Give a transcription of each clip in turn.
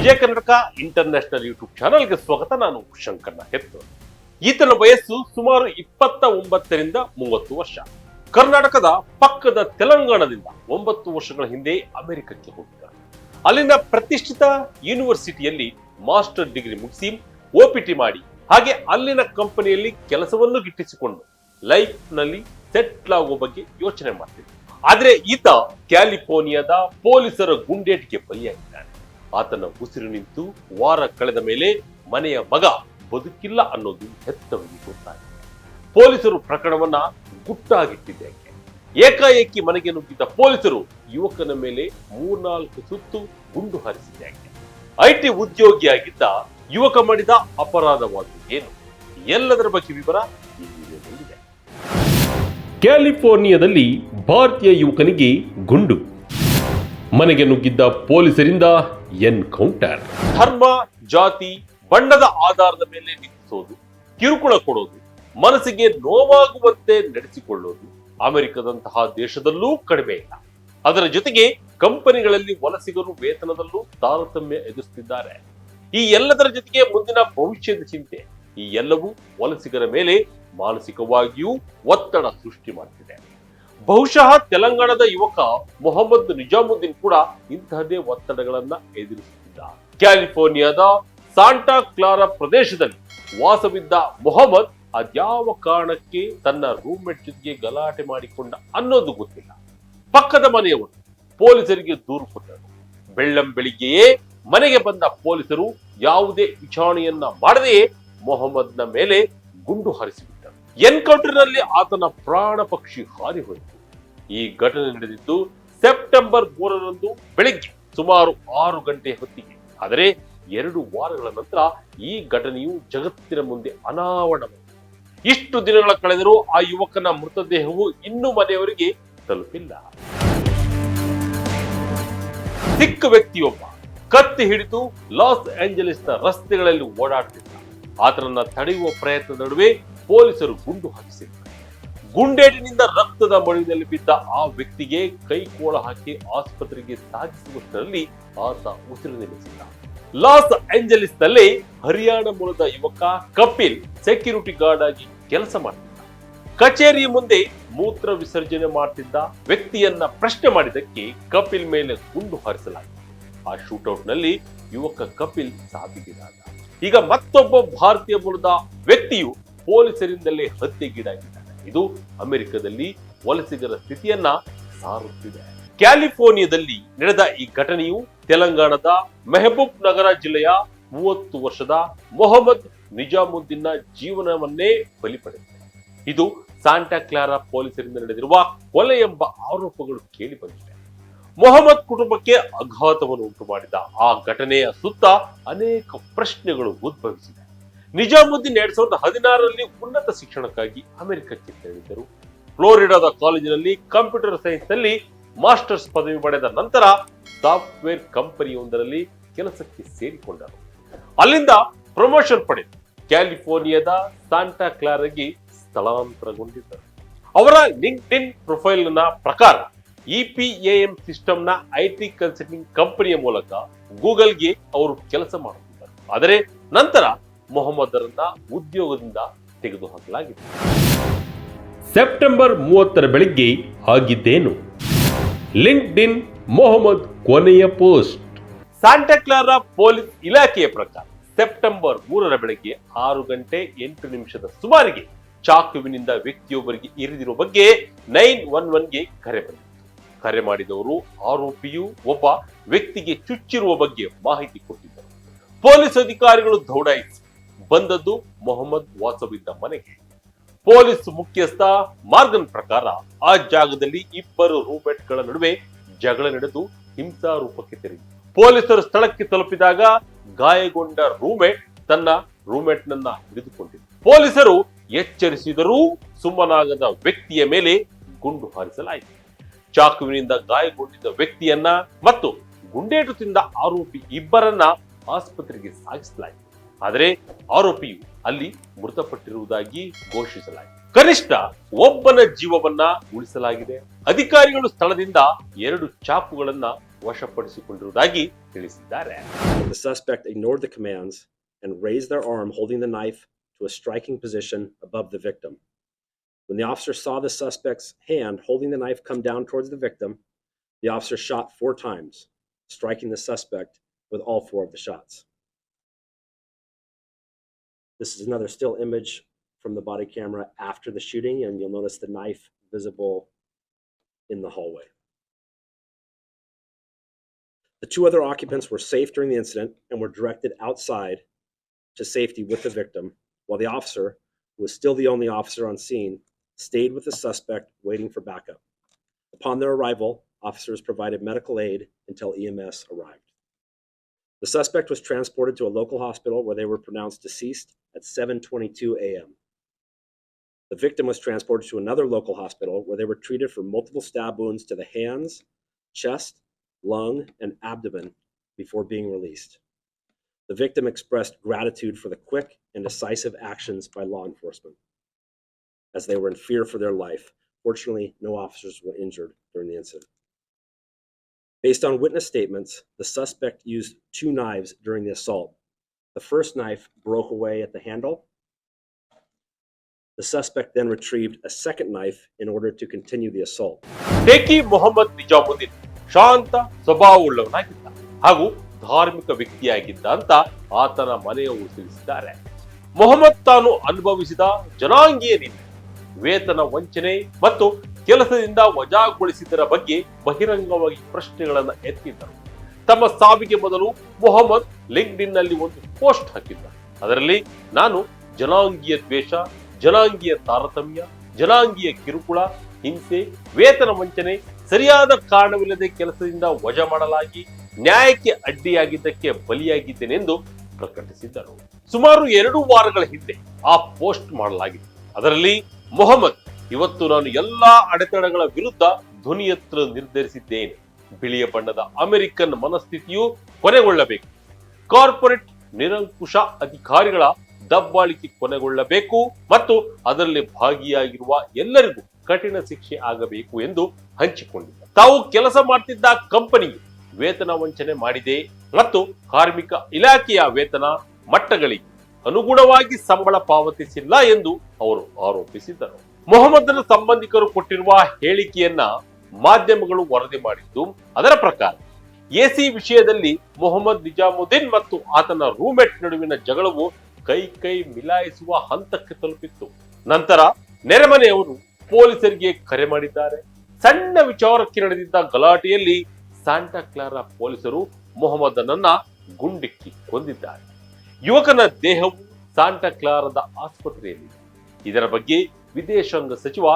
ವಿಜಯ Karnataka international YouTube ಚಾನಲ್ಗೆ ಸ್ವಾಗತ. ನಾನು ಶಂಕರ್ನ ಹೆತ್ತು ಈತನ ವಯಸ್ಸು ಸುಮಾರು ಇಪ್ಪತ್ತ ಒಂಬತ್ತರಿಂದ ಮೂವತ್ತು ವರ್ಷ. ಕರ್ನಾಟಕದ ಪಕ್ಕದ ತೆಲಂಗಾಣದಿಂದ ಒಂಬತ್ತು ವರ್ಷಗಳ ಹಿಂದೆ ಅಮೆರಿಕಕ್ಕೆ ಹೋಗಿದ್ದ ಅಲ್ಲಿನ ಪ್ರತಿಷ್ಠಿತ ಯೂನಿವರ್ಸಿಟಿಯಲ್ಲಿ ಮಾಸ್ಟರ್ ಡಿಗ್ರಿ ಮುಗಿಸಿ ಓಪಿಟಿ ಮಾಡಿ, ಹಾಗೆ ಅಲ್ಲಿನ ಕಂಪನಿಯಲ್ಲಿ ಕೆಲಸವನ್ನು ಗಿಟ್ಟಿಸಿಕೊಂಡು ಲೈಫ್ನಲ್ಲಿ ಸೆಟ್ಲ್ ಆಗುವ ಬಗ್ಗೆ ಯೋಚನೆ ಮಾಡ್ತಿದ್ದ. ಆದರೆ ಈತ ಕ್ಯಾಲಿಫೋರ್ನಿಯಾದ ಪೊಲೀಸರ ಗುಂಡೇಟಿಗೆ ಬಲಿಯಾಗಿದ್ದಾನೆ. ಆತನ ಉಸಿರು ನಿಂತು ವಾರ ಕಳೆದ ಮೇಲೆ ಮನೆಯ ಮಗ ಬದುಕಿಲ್ಲ ಅನ್ನೋದು ಹೆತ್ತವರಿಗೆ ಗೊತ್ತಾಗಿದೆ ಪೊಲೀಸರು ಪ್ರಕರಣವನ್ನ ಗುಟ್ಟಾಗಿಟ್ಟಿದ್ದೇಕೆ ಏಕಾಏಕಿ ಮನೆಗೆ ನುಗ್ಗಿದ್ದ ಪೊಲೀಸರು ಯುವಕನ ಮೇಲೆ ಮೂರ್ನಾಲ್ಕು ಸುತ್ತು ಗುಂಡು ಹಾರಿಸಿದ್ದೇಕೆ ಐಟಿ ಉದ್ಯೋಗಿಯಾಗಿದ್ದ ಯುವಕ ಮಾಡಿದ ಅಪರಾಧವಾದ ಏನು? ಎಲ್ಲದರ ಬಗ್ಗೆ ವಿವರ ಕ್ಯಾಲಿಫೋರ್ನಿಯಾದಲ್ಲಿ ಭಾರತೀಯ ಯುವಕನಿಗೆ ಗುಂಡು. ಮನೆಗೆ ನುಗ್ಗಿದ್ದ ಪೊಲೀಸರಿಂದ ಎನ್ಕೌಂಟರ್. ಧರ್ಮ, ಜಾತಿ, ಬಣ್ಣದ ಆಧಾರದ ಮೇಲೆ ನಿಂದಿಸೋದು ಕಿರುಕುಳ ಕೊಡೋದು, ಮನಸ್ಸಿಗೆ ನೋವಾಗುವಂತೆ ನಡೆಸಿಕೊಳ್ಳೋದು ಅಮೆರಿಕದಂತಹ ದೇಶದಲ್ಲೂ ಕಡಿಮೆ ಇಲ್ಲ. ಅದರ ಜೊತೆಗೆ ಕಂಪನಿಗಳಲ್ಲಿ ವಲಸಿಗರು ವೇತನದಲ್ಲೂ ತಾರತಮ್ಯ ಎದುರಿಸುತ್ತಿದ್ದಾರೆ. ಈ ಎಲ್ಲದರ ಜೊತೆಗೆ ಮುಂದಿನ ಭವಿಷ್ಯದ ಚಿಂತೆ, ಈ ಎಲ್ಲವೂ ವಲಸಿಗರ ಮೇಲೆ ಮಾನಸಿಕವಾಗಿಯೂ ಒತ್ತಡ ಸೃಷ್ಟಿ ಮಾಡುತ್ತಿದೆ ಬಹುಶಃ ತೆಲಂಗಾಣದ ಯುವಕ ಮೊಹಮ್ಮದ್ ನಿಜಾಮುದ್ದೀನ್ ಕೂಡ ಇಂತಹದೇ ಒತ್ತಡಗಳನ್ನ ಎದುರಿಸುತ್ತಿದ್ದ ಕ್ಯಾಲಿಫೋರ್ನಿಯಾದ ಸಾಂಟಾ ಕ್ಲಾರಾ ಪ್ರದೇಶದಲ್ಲಿ ವಾಸವಿದ್ದ ಮೊಹಮ್ಮದ್ ಅದ್ಯಾವ ಕಾರಣಕ್ಕೆ ತನ್ನ ರೂಮ್ಮೇಟ್ ಜೊತೆಗೆ ಗಲಾಟೆ ಮಾಡಿಕೊಂಡ ಅನ್ನೋದು ಗೊತ್ತಿಲ್ಲ. ಪಕ್ಕದ ಮನೆಯವರು ಪೊಲೀಸರಿಗೆ ದೂರು ಕೊಟ್ಟರು ಬೆಳ್ಳಂ ಬೆಳಿಗ್ಗೆಯೇ ಮನೆಗೆ ಬಂದ ಪೊಲೀಸರು ಯಾವುದೇ ವಿಚಾರಣೆಯನ್ನ ಮಾಡದೆಯೇ ಮೊಹಮ್ಮದ್ನ ಮೇಲೆ ಗುಂಡು ಹಾರಿಸಿಬಿಟ್ಟರು ಎನ್ಕೌಂಟರ್ನಲ್ಲಿ ಆತನ ಪ್ರಾಣ ಪಕ್ಷಿ ಹಾರಿ ಹೋಯಿತು. ಈ ಘಟನೆ ನಡೆದಿದ್ದು ಸೆಪ್ಟೆಂಬರ್ ಮೂರರಂದು ಬೆಳಿಗ್ಗೆ ಸುಮಾರು ಆರು ಗಂಟೆ ಹೊತ್ತಿಗೆ. ಆದರೆ ಎರಡು ವಾರಗಳ ನಂತರ ಈ ಘಟನೆಯು ಜಗತ್ತಿನ ಮುಂದೆ ಅನಾವರಣವಾಯಿತು ಇಷ್ಟು ದಿನಗಳ ಕಳೆದರೂ ಆ ಯುವಕನ ಮೃತದೇಹವು ಇನ್ನೂ ಮನೆಯವರಿಗೆ ತಲುಪಿಲ್ಲ. ಸಿಕ್ಕ ವ್ಯಕ್ತಿಯೊಬ್ಬ ಕತ್ತಿ ಹಿಡಿದು ಲಾಸ್ ಏಂಜಲೀಸ್ನ ರಸ್ತೆಗಳಲ್ಲಿ ಓಡಾಡ್ತಿದ್ದ ಆತನನ್ನ ತಡೆಯುವ ಪ್ರಯತ್ನದ ನಡುವೆ ಪೊಲೀಸರು ಗುಂಡು ಹಾಕಿಸಿದ್ದಾರೆ. ಗುಂಡೇಟಿನಿಂದ ರಕ್ತದ ಬಳಿಯಲ್ಲಿ ಬಿದ್ದ ಆ ವ್ಯಕ್ತಿಗೆ ಕೈಕೋಳ ಹಾಕಿ ಆಸ್ಪತ್ರೆಗೆ ಸಾಗಿಸುವಷ್ಟರಲ್ಲಿ ಆತ ಉಸಿರು ನಿಲ್ಲಿಸಿದ್ದ. ಲಾಸ್ ಏಂಜಲೀಸ್ನಲ್ಲಿ ಹರಿಯಾಣ ಮೂಲದ ಯುವಕ ಕಪಿಲ್ ಸೆಕ್ಯೂರಿಟಿ ಗಾರ್ಡ್ ಆಗಿ ಕೆಲಸ ಮಾಡ್ತಿದ್ದ. ಕಚೇರಿ ಮುಂದೆ ಮೂತ್ರ ವಿಸರ್ಜನೆ ಮಾಡ್ತಿದ್ದ ವ್ಯಕ್ತಿಯನ್ನ ಪ್ರಶ್ನೆ ಮಾಡಿದ್ದಕ್ಕೆ ಕಪಿಲ್ ಮೇಲೆ ಗುಂಡು ಹಾರಿಸಲಾಗಿದೆ ಆ ಶೂಟೌಟ್ನಲ್ಲಿ ಯುವಕ ಕಪಿಲ್ ಸಾವಿಗೀಡಾದ ಈಗ ಮತ್ತೊಬ್ಬ ಭಾರತೀಯ ಮೂಲದ ವ್ಯಕ್ತಿಯು ಪೊಲೀಸರಿಂದಲೇ ಹತ್ಯೆಗೀಡಾಗಿದ್ದಾನೆ ಇದು ಅಮೆರಿಕದಲ್ಲಿ ವಲಸಿಗರ ಸ್ಥಿತಿಯನ್ನ ಸಾರುತ್ತಿದೆ. ಕ್ಯಾಲಿಫೋರ್ನಿಯಾದಲ್ಲಿ ನಡೆದ ಈ ಘಟನೆಯು ತೆಲಂಗಾಣದ ಮೆಹಬೂಬ್ ನಗರ ಜಿಲ್ಲೆಯ ಮೂವತ್ತು ವರ್ಷದ ಮೊಹಮ್ಮದ್ ನಿಜಾಮುದ್ದೀನ್ನ ಜೀವನವನ್ನೇ ಬಲಿ ಪಡೆದಿದೆ. ಇದು ಸಾಂಟಾ ಕ್ಲಾರಾ ಪೊಲೀಸರಿಂದ ನಡೆದಿರುವ ಕೊಲೆ ಎಂಬ ಆರೋಪಗಳು ಕೇಳಿ ಬಂದಿದೆ. ಮೊಹಮ್ಮದ್ ಕುಟುಂಬಕ್ಕೆ ಆಘಾತವನ್ನು ಉಂಟು ಮಾಡಿದ ಆ ಘಟನೆಯ ಸುತ್ತ ಅನೇಕ ಪ್ರಶ್ನೆಗಳು ಉದ್ಭವಿಸಿದೆ. ನಿಜಾಮುದ್ದೀನ್ ಎರಡ್ ಸಾವಿರದ ಹದಿನಾರರಲ್ಲಿ ಉನ್ನತ ಶಿಕ್ಷಣಕ್ಕಾಗಿ ಅಮೆರಿಕಕ್ಕೆ ತೆರಳಿದ್ದರು. ಫ್ಲೋರಿಡಾದ ಕಾಲೇಜಿನಲ್ಲಿ ಕಂಪ್ಯೂಟರ್ ಸೈನ್ಸ್ನಲ್ಲಿ ಮಾಸ್ಟರ್ಸ್ ಪದವಿ ಪಡೆದ ನಂತರ ಸಾಫ್ಟ್ವೇರ್ ಕಂಪನಿಯೊಂದರಲ್ಲಿ ಕೆಲಸಕ್ಕೆ ಸೇರಿಕೊಂಡರು. ಅಲ್ಲಿಂದ ಪ್ರಮೋಷನ್ ಪಡೆದು ಕ್ಯಾಲಿಫೋರ್ನಿಯಾದ ಸಾಂಟಾ ಕ್ಲಾರಾಗಿ ಸ್ಥಳಾಂತರಗೊಂಡಿದ್ದರು. ಅವರ ಲಿಂಕ್ಡ್ ಇನ್ ಪ್ರೊಫೈಲ್ನ ಪ್ರಕಾರ ಇಪಿಎಎಂ ಸಿಸ್ಟಮ್ನ ಐಟಿ ಕನ್ಸಲ್ಟಿಂಗ್ ಕಂಪನಿಯ ಮೂಲಕ ಗೂಗಲ್ಗೆ ಅವರು ಕೆಲಸ ಮಾಡುತ್ತಿದ್ದರು. ಆದರೆ ನಂತರ ಮೊಹಮ್ಮದರನ್ನ ಉದ್ಯೋಗದಿಂದ ತೆಗೆದುಹಾಕಲಾಗಿದೆ. ಸೆಪ್ಟೆಂಬರ್ ಮೂವತ್ತರ ಬೆಳಿಗ್ಗೆ ಆಗಿದ್ದೇನು? ಲಿಂಕ್ಡ್ ಇನ್ ಮೊಹಮ್ಮದ್ ಕೊನೆಯ ಪೋಸ್ಟ್. ಸಾಂಟಾಕ್ಲಾರ ಪೊಲೀಸ್ ಇಲಾಖೆಯ ಪ್ರಕಾರ ಸೆಪ್ಟೆಂಬರ್ ಮೂರರ ಬೆಳಗ್ಗೆ ಆರು ಗಂಟೆ ಎಂಟು ನಿಮಿಷದ ಸುಮಾರಿಗೆ ಚಾಕುವಿನಿಂದ ವ್ಯಕ್ತಿಯೊಬ್ಬರಿಗೆ ಇರಿದಿರುವ ಬಗ್ಗೆ ನೈನ್ ಒನ್ ಒನ್ಗೆ ಕರೆ ಬಂದಿದೆ ಕರೆ ಮಾಡಿದವರು ಆರೋಪಿಯು ಒಬ್ಬ ವ್ಯಕ್ತಿಗೆ ಚುಚ್ಚಿರುವ ಬಗ್ಗೆ ಮಾಹಿತಿ ಕೊಟ್ಟಿದ್ದರು. ಪೊಲೀಸ್ ಅಧಿಕಾರಿಗಳು ದೌಡಾಯಿಸಿ ಬಂದದ್ದು ಮೊಹಮ್ಮದ್ ವಾಸವಿದ್ದ ಮನೆಗೆ. ಪೊಲೀಸ್ ಮುಖ್ಯಸ್ಥ ಮಾರ್ಗನ್ ಪ್ರಕಾರ ಆ ಜಾಗದಲ್ಲಿ ಇಬ್ಬರು ರೂಬೆಟ್ಗಳ ನಡುವೆ ಜಗಳ ನಡೆದು ಹಿಂಸಾ ರೂಪಕ್ಕೆ ತಿರುಗಿ ಪೊಲೀಸರು ಸ್ಥಳಕ್ಕೆ ತಲುಪಿದಾಗ ಗಾಯಗೊಂಡ ರೂಮೇಟ್ ತನ್ನ ರೂಮೇಟ್ ನನ್ನ ಹಿಡಿದುಕೊಂಡಿದೆ ಪೊಲೀಸರು ಎಚ್ಚರಿಸಿದರೂ ಸುಮ್ಮನಾಗದ ವ್ಯಕ್ತಿಯ ಮೇಲೆ ಗುಂಡು ಹಾರಿಸಲಾಯಿತು. ಚಾಕುವಿನಿಂದ ಗಾಯಗೊಂಡಿದ್ದ ವ್ಯಕ್ತಿಯನ್ನ ಮತ್ತು ಗುಂಡೇಟು ತಿಂದ ಆರೋಪಿ ಇಬ್ಬರನ್ನ ಆಸ್ಪತ್ರೆಗೆ ಸಾಗಿಸಲಾಯಿತು. ಆದರೆ ಆರೋಪಿಯು ಅಲ್ಲಿ ಮೃತಪಟ್ಟಿರುವುದಾಗಿ ಘೋಷಿಸಲಾಗಿದೆ ಕನಿಷ್ಠ ಒಬ್ಬನ ಜೀವವನ್ನ ಉಳಿಸಲಾಗಿದೆ ಅಧಿಕಾರಿಗಳು ಸ್ಥಳದಿಂದ ಎರಡು ಚಾಕುಗಳನ್ನ ವಶಪಡಿಸಿಕೊಂಡಿರುವುದಾಗಿ ತಿಳಿಸಿದ್ದಾರೆ The suspect ignored the commands and raised their arm holding the knife to a striking position above the victim. When the officer saw the suspect's hand holding the knife come down towards the victim, the officer shot four times, striking the suspect with all four of the shots. This is another still image from the body camera after the shooting, and you'll notice the knife visible in the hallway. The two other occupants were safe during the incident and were directed outside to safety with the victim, while the officer, who was still the only officer on scene, stayed with the suspect waiting for backup. Upon their arrival, officers provided medical aid until EMS arrived. The suspect was transported to a local hospital where they were pronounced deceased at 7:22 a.m. The victim was transported to another local hospital where they were treated for multiple stab wounds to the hands, chest, lung, and abdomen before being released. The victim expressed gratitude for the quick and decisive actions by law enforcement as they were in fear for their life. Fortunately, no officers were injured during the incident. Based on witness statements, the suspect used two knives during the assault. The first knife broke away at the handle. The suspect then retrieved a second knife in order to continue the assault. ಟೇಕಿ Mohammed Nizamuddin ಶಾಂತ ಸ್ವಭಾವವುಳ್ಳವನಾಗಿದ್ದ ಹಾಗೂ ಧಾರ್ಮಿಕ ವ್ಯಕ್ತಿಯಾಗಿದ್ದ ಅಂತ ಆತನ ಮನೆಯವರು ತಿಳಿಸಿದ್ದಾರೆ ಮೊಹಮ್ಮದ್ ತಾನು ಅನುಭವಿಸಿದ ಜನಾಂಗೀಯ ನಿಂದೆ ವೇತನ ವಂಚನೆ ಮತ್ತು ಕೆಲಸದಿಂದ ವಜಾಗೊಳಿಸಿದ್ದರ ಬಗ್ಗೆ ಬಹಿರಂಗವಾಗಿ ಪ್ರಶ್ನೆಗಳನ್ನು ಎತ್ತಿದ್ದರು. ತಮ್ಮ ಸಾವಿಗೆ ಮೊದಲು ಮೊಹಮ್ಮದ್ ಲಿಂಕ್ಡ್ಇನ್ನಲ್ಲಿ ಒಂದು ಪೋಸ್ಟ್ ಹಾಕಿದ್ದ. ಅದರಲ್ಲಿ, ನಾನು ಜನಾಂಗೀಯ ದ್ವೇಷ, ಜನಾಂಗೀಯ ತಾರತಮ್ಯ, ಜನಾಂಗೀಯ ಕಿರುಕುಳ, ಹಿಂಸೆ, ವೇತನ ವಂಚನೆ ಸರಿಯಾದ ಕಾರಣವಿಲ್ಲದೆ ಕೆಲಸದಿಂದ ವಜಾ ಮಾಡಲಾಗಿ ನ್ಯಾಯಕ್ಕೆ ಅಡ್ಡಿಯಾಗಿದ್ದಕ್ಕೆ ಬಲಿಯಾಗಿದ್ದೇನೆಂದು ಪ್ರಕಟಿಸಿದ್ದರು. ಸುಮಾರು ಎರಡು ವಾರಗಳ ಹಿಂದೆ ಆ ಪೋಸ್ಟ್ ಮಾಡಲಾಗಿದೆ. ಅದರಲ್ಲಿ, ಮೊಹಮ್ಮದ್ ಇವತ್ತು ನಾನು ಎಲ್ಲಾ ಅಡೆತಡೆಗಳ ವಿರುದ್ಧ ಧ್ವನಿ ಎತ್ತ ನಿರ್ಧರಿಸಿದ್ದೇನೆ. ಬಿಳಿಯ ಬಣ್ಣದ ಅಮೆರಿಕನ್ ಮನಸ್ಥಿತಿಯು ಕೊನೆಗೊಳ್ಳಬೇಕು. ಕಾರ್ಪೊರೇಟ್ ನಿರಂಕುಶ ಅಧಿಕಾರಿಗಳ ದಬ್ಬಾಳಿಕೆ ಕೊನೆಗೊಳ್ಳಬೇಕು ಮತ್ತು ಅದರಲ್ಲಿ ಭಾಗಿಯಾಗಿರುವ ಎಲ್ಲರಿಗೂ ಕಠಿಣ ಶಿಕ್ಷೆ ಆಗಬೇಕು ಎಂದು ಹಂಚಿಕೊಂಡಿದ್ದ. ತಾವು ಕೆಲಸ ಮಾಡ್ತಿದ್ದ ಕಂಪನಿ ವೇತನ ವಂಚನೆ ಮಾಡಿದೆ ಮತ್ತು ಕಾರ್ಮಿಕ ಇಲಾಖೆಯ ವೇತನ ಮಟ್ಟಗಳಿಗೆ ಅನುಗುಣವಾಗಿ ಸಂಬಳ ಪಾವತಿಸಿಲ್ಲ ಎಂದು ಅವರು ಆರೋಪಿಸಿದ್ದರು ಮೊಹಮ್ಮದನ ಸಂಬಂಧಿಕರು ಕೊಟ್ಟಿರುವ ಹೇಳಿಕೆಯನ್ನ ಮಾಧ್ಯಮಗಳು ವರದಿ ಮಾಡಿದ್ದು, ಅದರ ಪ್ರಕಾರ ಎಸಿ ವಿಷಯದಲ್ಲಿ ಮೊಹಮ್ಮದ್ ನಿಜಾಮುದ್ದೀನ್ ಮತ್ತು ಆತನ ರೂಮ್ಮೇಟ್ ನಡುವಿನ ಜಗಳವು ಕೈ ಕೈ ಮಿಲಾಯಿಸುವ ಹಂತಕ್ಕೆ ತಲುಪಿತ್ತು. ನಂತರ ನೆರೆಮನೆಯವರು ಪೊಲೀಸರಿಗೆ ಕರೆ ಮಾಡಿದ್ದಾರೆ. ಸಣ್ಣ ವಿಚಾರಕ್ಕೆ ನಡೆದಿದ್ದ ಗಲಾಟೆಯಲ್ಲಿ ಸಾಂಟಾ ಕ್ಲಾರಾ ಪೊಲೀಸರು ಮೊಹಮ್ಮದನನ್ನ ಗುಂಡಿಕ್ಕಿ ಕೊಂದಿದ್ದಾರೆ. ಯುವಕನ ದೇಹವು ಸಾಂಟಾ ಕ್ಲಾರದ ಆಸ್ಪತ್ರೆಯಲ್ಲಿ ಇದರ ಬಗ್ಗೆ ವಿದೇಶಾಂಗ ಸಚಿವ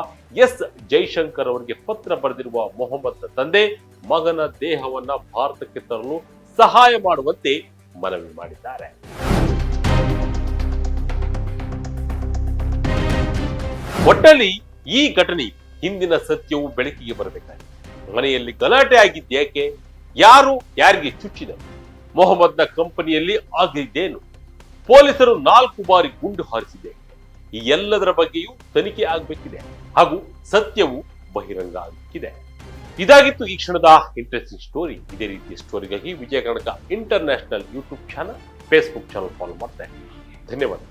ಎಸ್ ಜೈಶಂಕರ್ ಅವರಿಗೆ ಪತ್ರ ಬರೆದಿರುವ ಮೊಹಮ್ಮದ್ ತಂದೆ ಮಗನ ದೇಹವನ್ನ ಭಾರತಕ್ಕೆ ತರಲು ಸಹಾಯ ಮಾಡುವಂತೆ ಮನವಿ ಮಾಡಿದ್ದಾರೆ. ಒಟ್ಟಲ್ಲಿ ಈ ಘಟನೆ ಹಿಂದಿನ ಸತ್ಯವು ಬೆಳಕಿಗೆ ಬರಬೇಕಾಗಿದೆ. ಮನೆಯಲ್ಲಿ ಗಲಾಟೆ ಆಗಿದ್ದೇಕೆ ಯಾರು ಯಾರಿಗೆ ಚುಚ್ಚಿದ ಮೊಹಮ್ಮದ್ನ ಕಂಪನಿಯಲ್ಲಿ ಆಗಿದ್ದೇನು ಪೊಲೀಸರು ನಾಲ್ಕು ಬಾರಿ ಗುಂಡು ಹಾರಿಸಿದೆ ಈ ಎಲ್ಲದರ ಬಗ್ಗೆಯೂ ತನಿಖೆ ಆಗಬೇಕಿದೆ ಹಾಗೂ ಸತ್ಯವು ಬಹಿರಂಗ ಆಗಬೇಕಿದೆ ಇದಾಗಿತ್ತು ಈ ಕ್ಷಣದ ಇಂಟ್ರೆಸ್ಟಿಂಗ್ ಸ್ಟೋರಿ ಇದೇ ರೀತಿಯ ಸ್ಟೋರಿಗಾಗಿ Vijaya Karnataka international YouTube channel Facebook channel follow ಮಾಡ್ತಾ ಇದ್ದೀನಿ ಧನ್ಯವಾದ